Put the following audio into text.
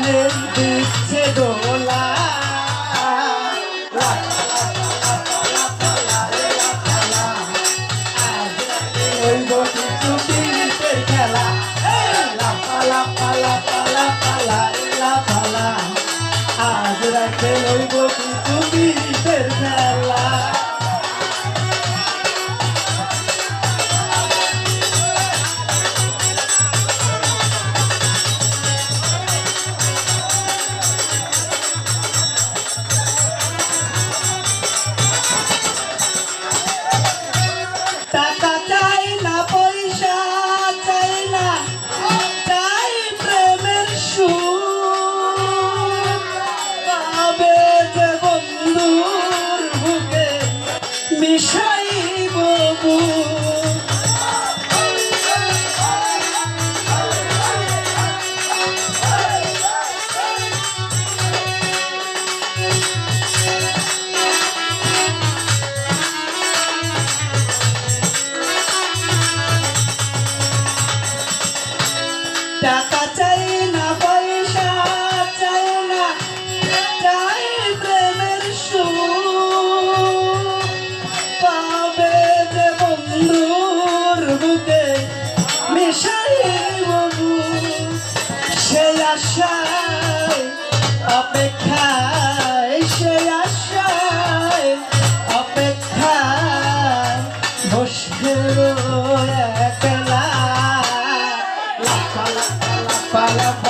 মনে দিচ্ছে দোলা। খেলা। লাফালা পালা পালা পালা লাফালা আজ মিশাই বাবু টাকা চাই না para